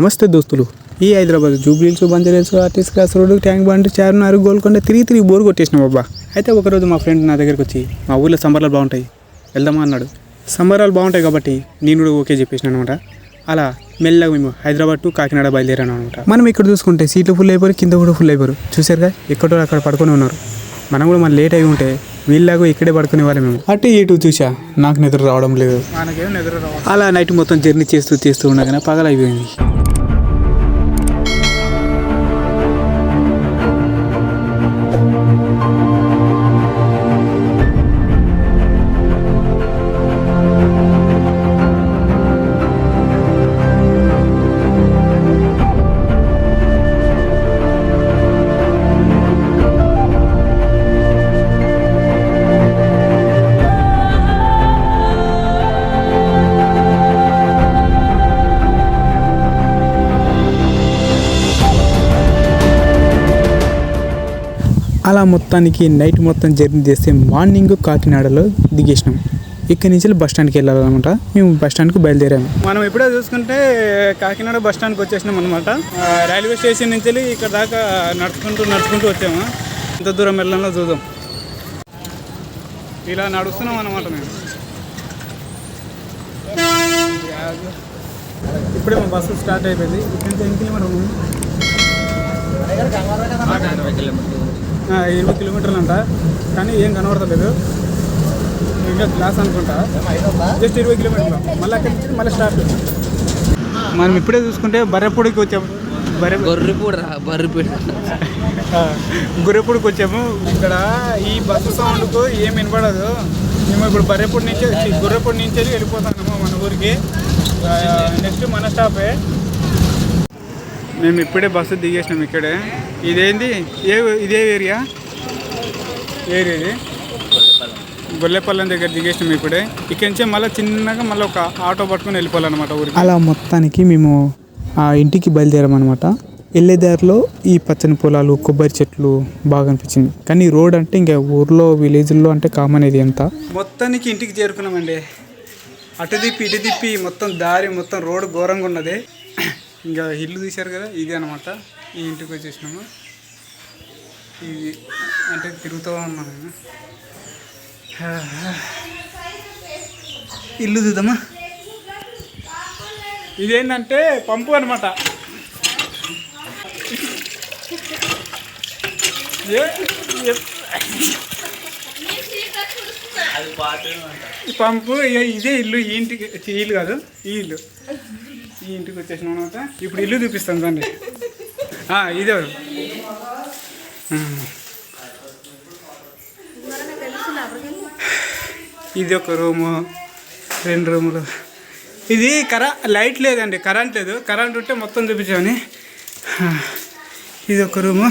నమస్తే దోస్తులు. ఈ Hyderabad Jubilee Hills Banjara Hills artist cross road tank bund Charminar Golconda తిరిగి తిరిగి బోర్ కొట్టేసినాం బాబా అయితే ఒకరోజు మా ఫ్రెండ్ నా దగ్గరికి వచ్చి మా ఊళ్ళో సంబరాలు బాగుంటాయి వెళ్దామా? అన్నాడు. సంబరాలు బాగుంటాయి కాబట్టి నేను కూడా ఓకే చెప్పేసినాను అనమాట అలా మెల్లగా మేము హైదరాబాద్ టు కాకినాడ బయలుదేరాను అనమాట మనం ఇక్కడ చూసుకుంటే సీట్లు ఫుల్ అయిపోయి కింద కూడా ఫుల్ అయిపోయారు చూసారుగా ఎక్కడో అక్కడ పడుకొని ఉన్నారు. మనం కూడా మన లేట్ అయి ఉంటే వీళ్ళలాగా ఇక్కడే పడుకునే వాళ్ళం మేము. అటు ఇటు చూసా నాకు నిద్ర రావడం లేదు. అలా నైట్ మొత్తం జర్నీ చేస్తూ చేస్తూ ఉండగానే పగలైపోయింది. అలా మొత్తానికి నైట్ మొత్తం జర్నీ చేస్తే మార్నింగ్ కాకినాడలో దిగేసినాం. ఇక్కడి నుంచి బస్ స్టాండ్కి వెళ్ళాలన్నమాట. మేము బస్ స్టాండ్కి బయలుదేరాము. మనం ఎప్పుడో చూసుకుంటే కాకినాడ బస్ స్టాండ్కి వచ్చేసినాం అనమాట రైల్వే స్టేషన్ నుంచి వెళ్ళి ఇక్కడ దాకా నడుచుకుంటూ నడుచుకుంటూ వచ్చాము. ఎంత దూరం వెళ్ళాలో చూద్దాం. ఇలా నడుస్తున్నాం అనమాట మేము. ఇప్పుడే మా బస్సు స్టార్ట్ అయిపోయింది. ఇక్కడ ఎన్ని కిలోమీటర్ ఎనిమిది కిలోమీటర్లు అంట. కానీ ఏం కనబడతలేదు. ఇంకా గ్లాస్ అనుకుంటా. జస్ట్ ఇరవై కిలోమీటర్లు. మళ్ళీ అక్కడి నుంచి మళ్ళీ స్టార్ట్. మనం ఇప్పుడే చూసుకుంటే బర్రెపూడికి వచ్చాము. బర్రె గొర్రెపూడ రా బర్రెపూడ గుర్రెపూడికి వచ్చాము. ఇక్కడ ఈ బస్సు సౌండ్కు ఏం వినపడదు మేము ఇప్పుడు బర్రెపూడి నుంచి గుర్రెపూడి నుంచి వెళ్ళి వెళ్ళిపోతాము మన ఊరికి. నెక్స్ట్ మన స్టాపే. మేము ఇప్పుడే బస్సు దిగేసినాం ఇక్కడే. ఇదేంది? ఏ ఇదే ఏరియా? ఏరియా ఇది? గొల్లెపల్లం దగ్గర దిగేసినాం ఇప్పుడే. ఇక్కడి నుంచి మళ్ళీ చిన్నగా మళ్ళీ ఒక ఆటో పట్టుకొని వెళ్ళిపోవాలన్నమాట ఊరికి. అలా మొత్తానికి మేము ఆ ఇంటికి బయలుదేరామన్నమాట. వెళ్ళే దారిలో ఈ పచ్చని పొలాలు కొబ్బరి చెట్లు బాగా అనిపించింది. కానీ రోడ్ అంటే ఇంకా ఊర్లో విలేజ్లో అంటే కామన్ ఇది అంతా. మొత్తానికి ఇంటికి చేరుకున్నామండి. అటు తిప్పి ఇటు తిప్పి మొత్తం దారి మొత్తం రోడ్ ఘోరంగా ఉన్నది. ఇంకా ఇల్లు తీశారు కదా ఇది అనమాట ఈ ఇంటికి వచ్చేసినాము. ఇది అంటే తిరుగుతూ ఉన్నాను నేను. ఇల్లు చూద్దామా? ఇదేంటంటే పంపు అనమాట ఈ పంపు ఇదే ఇల్లు ఈ ఇంటికి ఇల్లు కాదు ఈ ఇల్లు. ఈ ఇంటికి వచ్చేసిన తర్వాత ఇప్పుడు ఇల్లు చూపిస్తాను తండ్రి ఇదే. ఇది ఒక రూము రెండు రూములు. ఇది కరా లైట్ లేదండి కరెంట్ లేదు. కరెంట్ ఉంటే మొత్తం చూపించామని. ఇది ఒక రూము.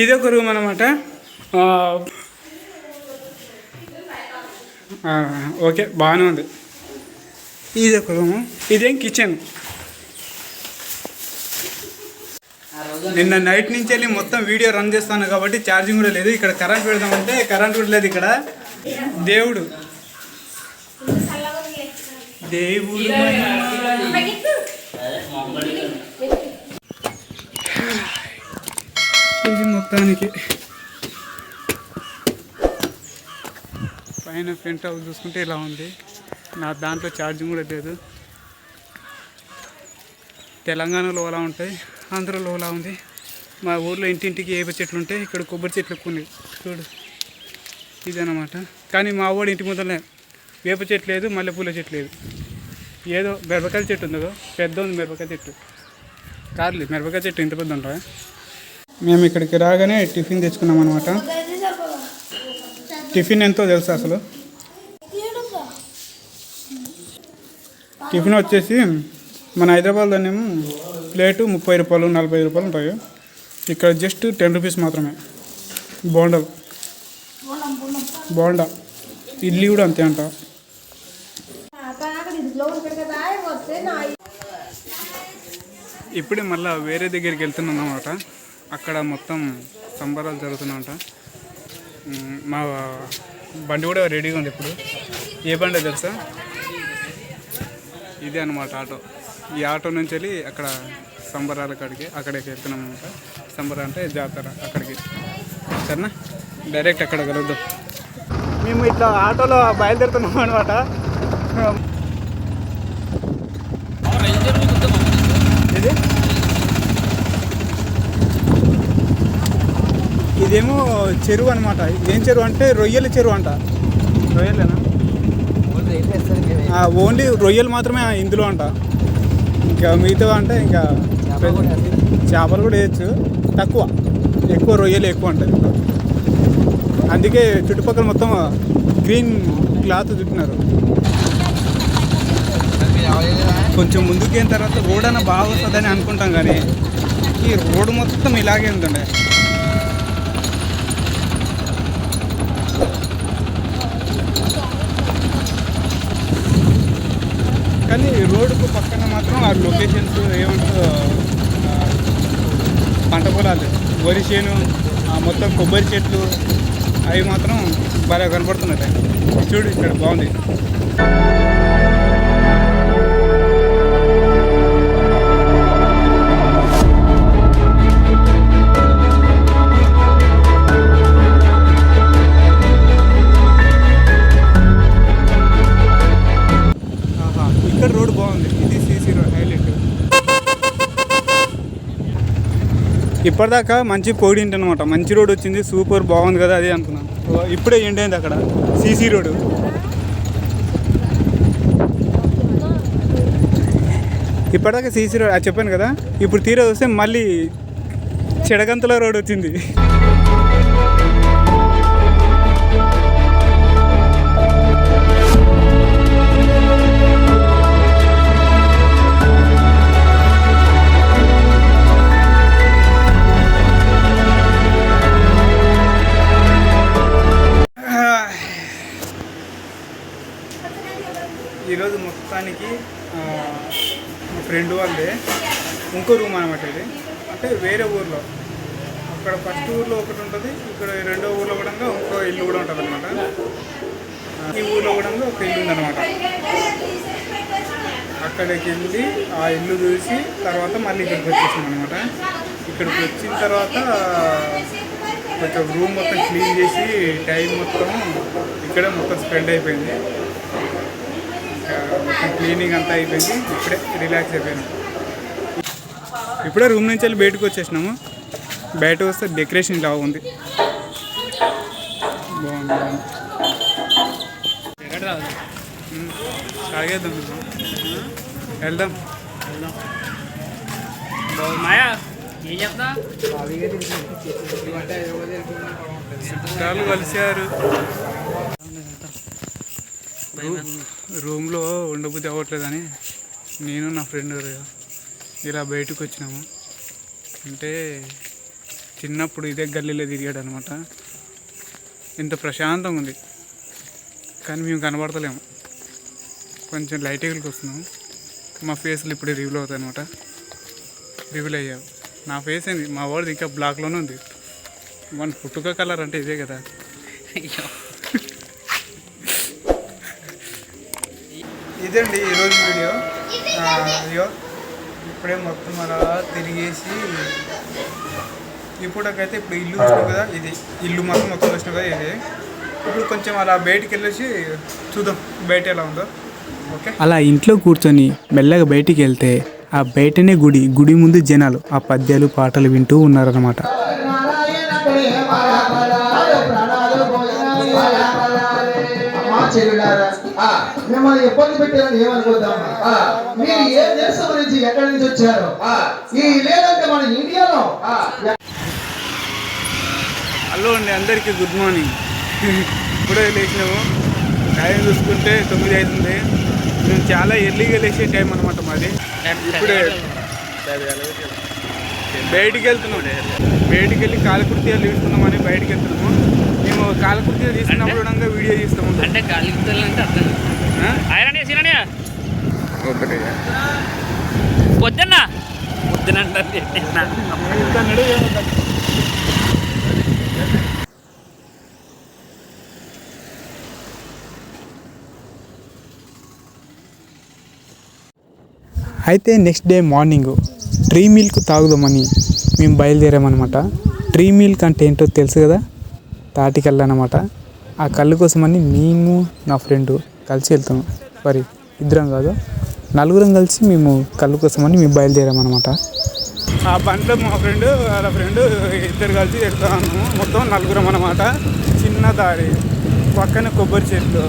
ఇది ఒక రూమ్ అనమాట ఓకే బాగానే ఉంది. ఇది ఒక రూము ఇదేం కిచెన్ నిన్న నైట్ నుంచి వెళ్ళి మొత్తం వీడియో రన్ చేస్తాను కాబట్టి ఛార్జింగ్ కూడా లేదు. ఇక్కడ కరెంట్ పెడదామంటే కరెంట్ కూడా లేదు ఇక్కడ. దేవుడు. దేవుడు ఇది మొత్తానికి. పైన పెంట్ హౌస్ చూసుకుంటే ఇలా ఉంది. నా దాంట్లో ఛార్జింగ్ కూడా లేదు. తెలంగాణలో అలా ఉంటాయి ఆంధ్రలో అలా ఉంది. మా ఊర్లో ఇంటింటికి ఏప చెట్లు ఉంటాయి ఇక్కడ కొబ్బరి చెట్లు ఎక్కువ ఉన్నాయి చూడు. ఇదన్నమాట. కానీ మా ఊడి ఇంటి ముందరనే వేప చెట్టు లేదు మల్లెపూల చెట్టు లేదు. ఏదో మిరపకాయ చెట్టు ఉందో పెద్ద ఉంది మిరపకాయ చెట్టు. కార్లేదు మిరపకాయ చెట్టు ఇంత పెద్ద ఉంటాయి మేము ఇక్కడికి రాగానే టిఫిన్ తెచ్చుకున్నాం అనమాట టిఫిన్ ఎంతో తెలుసు అసలు? టిఫిన్ వచ్చేసి మన హైదరాబాద్లోనేమో ప్లేటు ముప్పై రూపాయలు నలభై రూపాయలు ఉంటాయి. ఇక్కడ జస్ట్ టెన్ రూపీస్ మాత్రమే. బోండాలు బోండా. ఇడ్లీ కూడా అంతే అంట. ఇప్పుడే మళ్ళీ వేరే దగ్గరికి వెళ్తున్నాం అన్నమాట. అక్కడ మొత్తం సంబరాలు జరుగుతున్నాయంట. మా బండి కూడా రెడీగా ఉంది ఇప్పుడు. ఏ బండి తెలుసా? ఇదే అనమాట ఆటో. ఈ ఆటో నుంచి వెళ్ళి అక్కడ సంబరాల కాడికి అక్కడికి వెళ్తున్నాం అనమాట సంబర అంటే జాతర అక్కడికి. సరేనా? డైరెక్ట్ అక్కడ కలుద్దాం. మేము ఇట్లా ఆటోలో బయలుదేరుతున్నాం అనమాట ఇది ఇదేమో చెరువు అనమాట ఏం చెరువు అంటే రొయ్యల చెరువు అంట. రొయ్యలేనా? ఆ, ఓన్లీ రొయ్యలు మాత్రమే ఇందులో అంట. ఇంకా మిగతా అంటే ఇంకా చేపలు కూడా వేయచ్చు. తక్కువ. ఎక్కువ రొయ్యలు ఎక్కువ ఉంటాయి. అందుకే చుట్టుపక్కల మొత్తం గ్రీన్ క్లాత్ చుట్టినారు. కొంచెం ముందుకు అయిన తర్వాత రోడ్ అన్న బాగా వస్తుందని అనుకుంటాం కానీ ఈ రోడ్ మొత్తం ఇలాగే ఉందండి. కానీ రోడ్డుకు పక్కన మాత్రం ఆ లొకేషన్స్ ఏమంటారు పంట పొలాలు. వరి చేను ఆ మొత్తం కొబ్బరి చెట్లు అవి మాత్రం బాగా కనపడుతున్నాయి. చూడు ఇక్కడ బాగుంది. ఇప్పటిదాకా మంచి కోడింటి అనమాట మంచి రోడ్ వచ్చింది సూపర్ బాగుంది కదా అది అనుకున్నాను ఇప్పుడే ఎండ్ అయింది అక్కడ సీసీ రోడ్. ఇప్పటిదాకా సీసీ రోడ్ అది చెప్పాను కదా ఇప్పుడు తీరా వస్తే మళ్ళీ చెడగంతల రోడ్ వచ్చింది. ఇంకో రూమ్ అనమాట ఇది. అంటే వేరే ఊర్లో. అక్కడ ఫస్ట్ ఊర్లో ఒకటి ఉంటుంది ఇక్కడ రెండో ఊర్లో కూడా ఇంకో ఇల్లు కూడా ఉంటుంది అనమాట ఈ ఊర్లో కూడా ఒక ఇల్లు ఉందన్నమాట. అక్కడికి వెళ్ళి ఆ ఇల్లు చూసి తర్వాత మళ్ళీ ఇక్కడికి వచ్చేసాం అనమాట ఇక్కడికి వచ్చిన తర్వాత కొంచెం రూమ్ మొత్తం క్లీన్ చేసి టైం మొత్తం ఇక్కడే మొత్తం స్పెండ్ అయిపోయింది. మొత్తం క్లీనింగ్ అంతా అయిపోయింది. ఇప్పుడే రిలాక్స్ అయిపోయినాం. ఇప్పుడే రూమ్ నుంచి వెళ్ళి బయటకు వచ్చేసినాము. బయట వస్తే డెకరేషన్ ఇలా ఉంది. బాగుంది తాగేద్దాం వెళ్దాం. మాయా ఏం చెప్తా? చుట్టాలు రూమ్లో ఉండబుద్ధి అవ్వట్లేదని నేను నా ఫ్రెండ్ ఇలా బయటకు వచ్చినాము అంటే చిన్నప్పుడు ఇదే గల్లీలో తిరిగాడు అనమాట ఇంత ప్రశాంతంగా ఉంది కానీ మేము కనబడతలేము. కొంచెం లైట్ ఎగులకి వస్తున్నాము మా ఫేస్లు ఇప్పుడే రివ్యూల్ అవుతాయి అనమాట రివ్యూల్ అయ్యావు నా ఫేస్ ఏంది? మా వాడిది ఇంకా బ్లాక్లోనే ఉంది. మన పుట్టుక కలర్ అంటే ఇదే కదా. ఇదండి ఈరోజు వీడియో? అయ్యో ఇప్పుడే మొత్తం అలా తిరిగేసి ఇప్పుడకైతే ఇప్పుడు ఇల్లు చూసినావు కదా ఇది ఇల్లు మొత్తం మొత్తం చూసినావు కదా ఇది. ఇప్పుడు కొంచెం అలా బయటికి వెళ్ళేసి చూద్దాం బయట ఎలా ఉందో. ఓకే? అలా ఇంట్లో కూర్చొని మెల్లగా బయటికి వెళ్తే ఆ బయటనే గుడి గుడి ముందు జనాలు ఆ పద్యాలు పాటలు వింటూ ఉన్నారన్నమాట. మిమ్మల్ని ఇబ్బంది పెట్టారని ఏమనుకోద్దామా మీరు ఏ దేశం నుంచి ఎక్కడి నుంచి వచ్చారు? ఈ లేదంటే మన ఇండియాలో? హలో అండి అందరికీ గుడ్ మార్నింగ్. ఇప్పుడే లేచినాము. టైం చూసుకుంటే తొమ్మిది అవుతుంది. మేము చాలా ఎర్లీగా లేచే టైం అనమాట మాది. ఇప్పుడే బయటికి వెళ్తున్నాం. బయటికి వెళ్ళి కాలకృత్యాలు తీసుకుందామని బయటికి వెళ్తున్నాము. మేము కాలకృత్యాలు తీసుకున్నప్పుడు వీడియో తీస్తాము. అంటే గాలి అంటే అర్థం సీననే? పొద్దున్న పొద్దున? అయితే next day morning tree milk తాగుదామని మేము బయలుదేరామన్నమాట. ట్రీ మిల్క్ అంటే ఏంటో తెలుసు కదా? తాటి కళ్ళు అనమాట ఆ కళ్ళు కోసమని మేము నా ఫ్రెండ్ కలిసి వెళ్తాం. మరి ఇద్దరం కాదు నలుగురం కలిసి మేము కళ్ళు కోసమని మేము బయలుదేరామన్నమాట. ఆ బండ్లో మా ఫ్రెండ్ వాళ్ళ ఫ్రెండ్ ఇద్దరు కలిసి వెళ్తాము మొత్తం నలుగురం అనమాట చిన్న దారి పక్కన కొబ్బరి చెట్లు.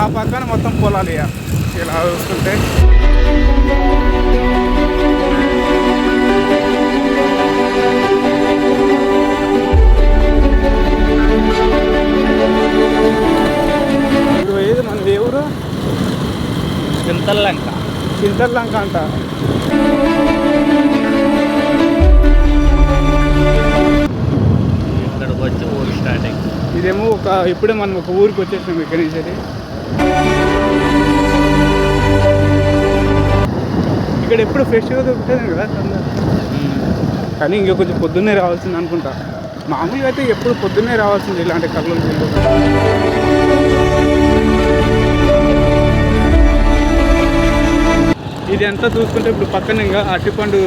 ఆ పక్కన మొత్తం పొలాలు ఇక. ఇలా చూస్తుంటే. చింతల్లంక. చింతల్లంక అంట. ఇక్కడికి వచ్చి ఊరు స్టార్టింగ్ ఇదేమో ఒక ఇప్పుడే మనం ఒక ఊరికి వచ్చేసాం ఇక్కడి నుంచి ఇక్కడ ఎప్పుడు ఫ్రెష్గా దొరుకుతుంది కదా. కానీ ఇంకా కొంచెం పొద్దున్నే రావాల్సింది అనుకుంటా. మామూలుగా అయితే ఎప్పుడు పొద్దున్నే రావాల్సింది ఇలాంటి కళ్ళు ఇది ఎంత చూసుకుంటే ఇప్పుడు పక్కన ఇంకా అరటిపండు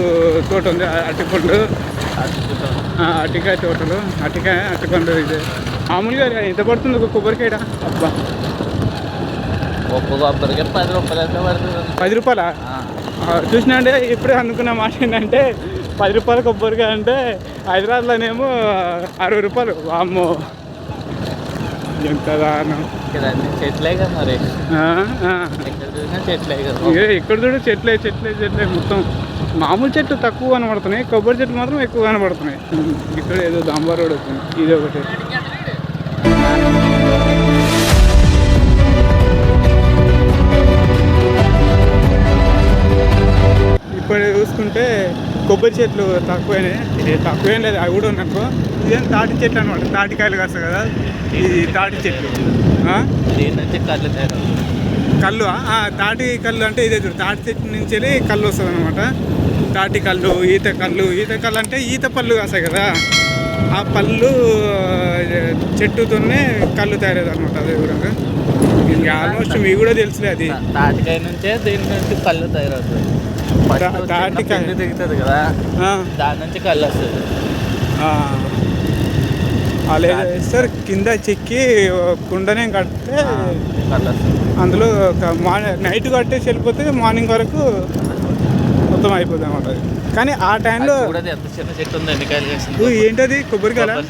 తోట ఉంది. అరటిపండు. అరటికాయ తోటలు. అరటికాయ అరటిపండు ఇది. మామూలుగా ఎంత పడుతుంది ఒక కొబ్బరికాయ అబ్బా. పది రూపాయలు పది రూపాయలా? చూసినా అంటే ఇప్పుడే అనుకున్న మాట ఏంటంటే పది రూపాయల కొబ్బరికాయ అంటే హైదరాబాద్లోనేమో అరవై రూపాయలు. వామ్మో. ఎంత చెట్లే కదా మరి. ఎక్కడ చూడు చెట్లే చెట్లే చెట్లే మొత్తం. మామూలు చెట్లు తక్కువ కనబడుతున్నాయి కొబ్బరి చెట్లు మాత్రం ఎక్కువ కనబడుతున్నాయి. ఇక్కడ ఏదో దాంబా రోడ్ వచ్చింది. ఇది ఒకటి. కొబ్బరి చెట్లు తక్కువనే ఇది తక్కువేం లేదు అవి కూడా ఉన్నప్పుడు ఇదేం తాటి చెట్లు అనమాట తాటికాయలు కాస్తాయి కదా? ఇది తాటి చెట్లు. కళ్ళు తేడా కళ్ళు ఆ, తాటి కళ్ళు అంటే ఇదే చూడు తాటి చెట్టు నుంచి వెళ్ళి కళ్ళు వస్తుంది అనమాట తాటి కళ్ళు ఈత కళ్ళు ఈత కళ్ళు అంటే ఈత పళ్ళు కాస్తాయి కదా. ఆ పళ్ళు చెట్టుతోనే కళ్ళు తయారవుతుంది అనమాట అదే విధంగా. ఇంకా ఆల్మోస్ట్ మీకు కూడా తెలుసులే అది. తాటికాయ నుంచే దీని నుంచి కళ్ళు తయారవుతుంది తాటికాయ. దిగుతుంది కదా. దాని నుంచి కళ్ళు వస్తుంది. అలా సార్ కింద చెక్కి కుండనే కడితే అందులో నైట్ కట్టేసి వెళ్ళిపోతే మార్నింగ్ వరకు మొత్తం అయిపోతుంది అనమాట. కానీ ఆ టైంలో చిన్న చెట్టు ఉంది ఏంటది? కొబ్బరికాయ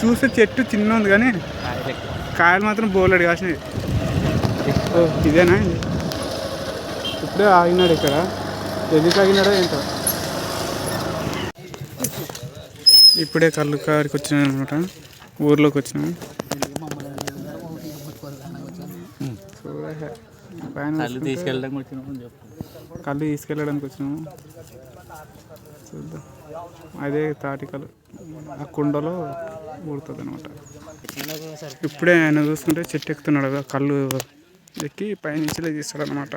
చూస్తే చెట్టు చిన్న ఉంది కానీ కాయలు మాత్రం బోలెడు కాసినాయి. ఓ ఇదేనా ఇది? ఇప్పుడే ఆగినాడు ఇక్కడ. ఎందుకు ఆగినాడో ఏంటో. ఇప్పుడే కళ్ళు కారికి వచ్చినాయి అనమాట ఊర్లోకి వచ్చినాము కళ్ళు తీసుకెళ్ళడానికి వచ్చినామని చెప్పు. కళ్ళు తీసుకెళ్ళడానికి వచ్చినాము. చూద్దాం. అదే తాటికలు ఆ కుండలో ఊడుతుంది అనమాట ఇప్పుడే ఆయన చూసుకుంటే చెట్టు ఎక్కుతున్నాడు కదా కళ్ళు ఎక్కి పైనుంచి తీస్తాడు అనమాట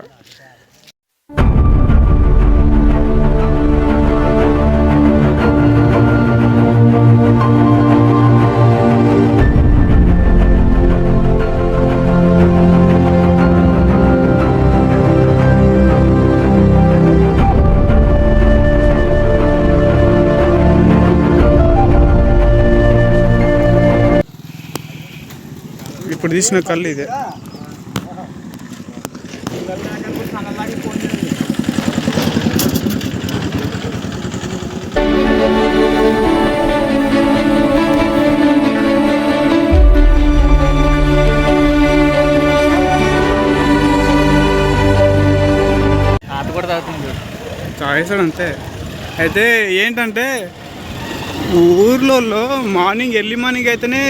ఇప్పుడు తీసిన కళ్ళు ఇదే తాగేసాడు అంతే అయితే ఏంటంటే ఊర్లలో మార్నింగ్ ఎర్లీ మార్నింగ్ అయితేనే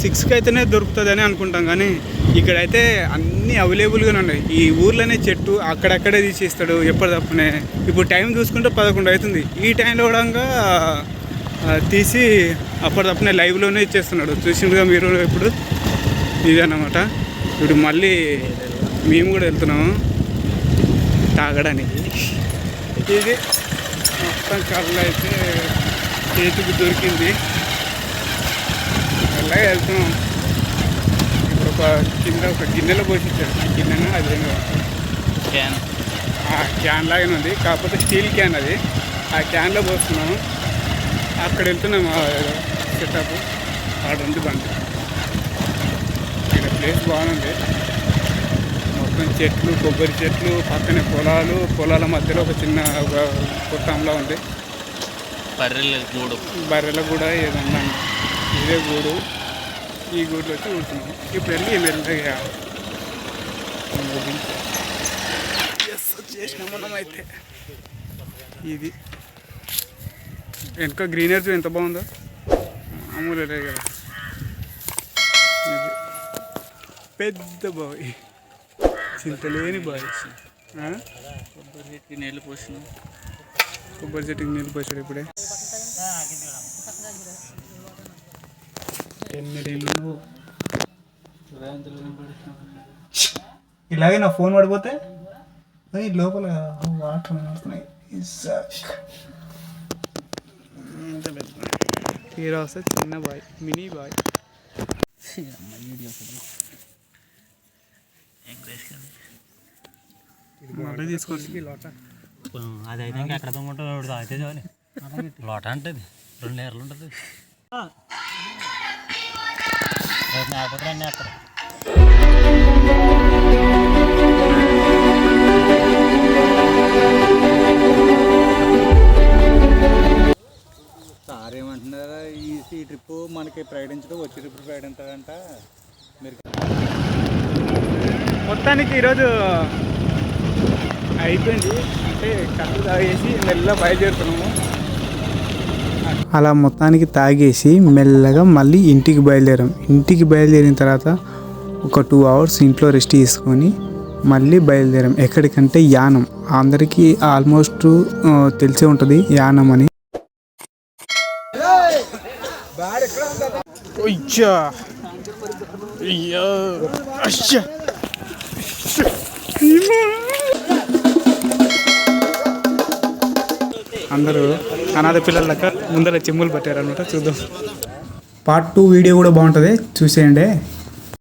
సిక్స్కి అయితేనే దొరుకుతుంది అని అనుకుంటాం కానీ ఇక్కడైతే అన్నీ అవైలబుల్గానే ఉన్నాయి. ఈ ఊర్లోనే చెట్టు అక్కడక్కడే తీసేస్తాడు ఎప్పటిదప్పుడే ఇప్పుడు టైం చూసుకుంటే పదకొండు అవుతుంది ఈ టైంలో కూడా తీసి అప్పటిదప్పుడే లైవ్లోనే ఇచ్చేస్తున్నాడు. చూసిండుగా మీరు ఇప్పుడు? ఇదన్నమాట ఇప్పుడు మళ్ళీ మేము కూడా వెళ్తున్నాము. తాగడానికి. ఇది మొత్తం కళ్ళు అయితే చేతికి దొరికింది. అలాగే వెళ్తున్నాం. ఇప్పుడు ఒక కింద ఒక గిన్నెలో పోసి ఇచ్చారు ఆ గిన్నెను అదేనో క్యాన్. ఆ క్యాన్ లాగానే ఉంది. కాకపోతే స్టీల్ క్యాన్ అది. ఆ క్యాన్లో పోస్తున్నాము అక్కడ వెళ్తున్నాము సెటప్. ఆడ ఉంది బండి ఇక్కడ ప్లేస్ బాగుంది. మొత్తం చెట్లు కొబ్బరి చెట్లు పక్కనే పొలాలు పొలాల మధ్యలో ఒక చిన్న ఒక కుట్టంలా ఉంది. బర్రెలు గూడు. బర్రెల కూడా ఏదో ఉందండి ఇదే గూడు. ఈ గూడులో వచ్చి కూర్చున్నాం. ఇప్పుడు వెళ్ళి ఎస్ వచ్చేసినాం మనం అయితే. ఇది. వెనుక గ్రీనరీ ఎంత బాగుందో. మామూలు కదా. ఇది. పెద్ద బావి. చింతలేని ఆ? కొబ్బరి చెట్టుకి నీళ్ళు పోసిన. కొబ్బరి చెట్టుకి నీళ్ళు పోసాడు ఇప్పుడే. ఎన్ని నీళ్ళు ఇలాగే నా ఫోన్ పడిపోతే లోపల వాటర్ పడుతున్నాయి హీరో వస్తే చిన్న బాయ్ మినీ బాయ్. మళ్ళీ తీసుకొచ్చి లోట అదైతే ఇంకా ఎక్కడ తమ్ముంటాడు అయితే చాలు. లోట రెండు ఉంటుంది. రేపు లేకపోతే రెండు ఎక్కడ సార్ ఏమంటున్నారా ఈ ఈ ట్రిప్ మనకి ప్రకటించడం వచ్చే ట్రిప్ ప్రకటించారంట మీరు మొత్తానికి ఈరోజు అయిపోయింది. అంటే కళ్ళు తాగేసి మెల్ల బయలుదేరుతున్నాము. అలా మొత్తానికి తాగేసి మెల్లగా మళ్ళీ ఇంటికి బయలుదేరాం. ఇంటికి బయలుదేరిన తర్వాత ఒక టూ అవర్స్ ఇంట్లో రెస్ట్ తీసుకొని మళ్ళీ బయలుదేరాం. ఎక్కడికంటే యానం. అందరికీ ఆల్మోస్ట్ తెలిసే ఉంటుంది యానం అని. అయ్యా. అయ్యో. అయ్యా. అందరూ అనాథ పిల్లలక ముందర చెమ్ములు పట్టారనమాట చూద్దాం. పార్ట్ టూ వీడియో కూడా బాగుంటుంది చూసేయండి.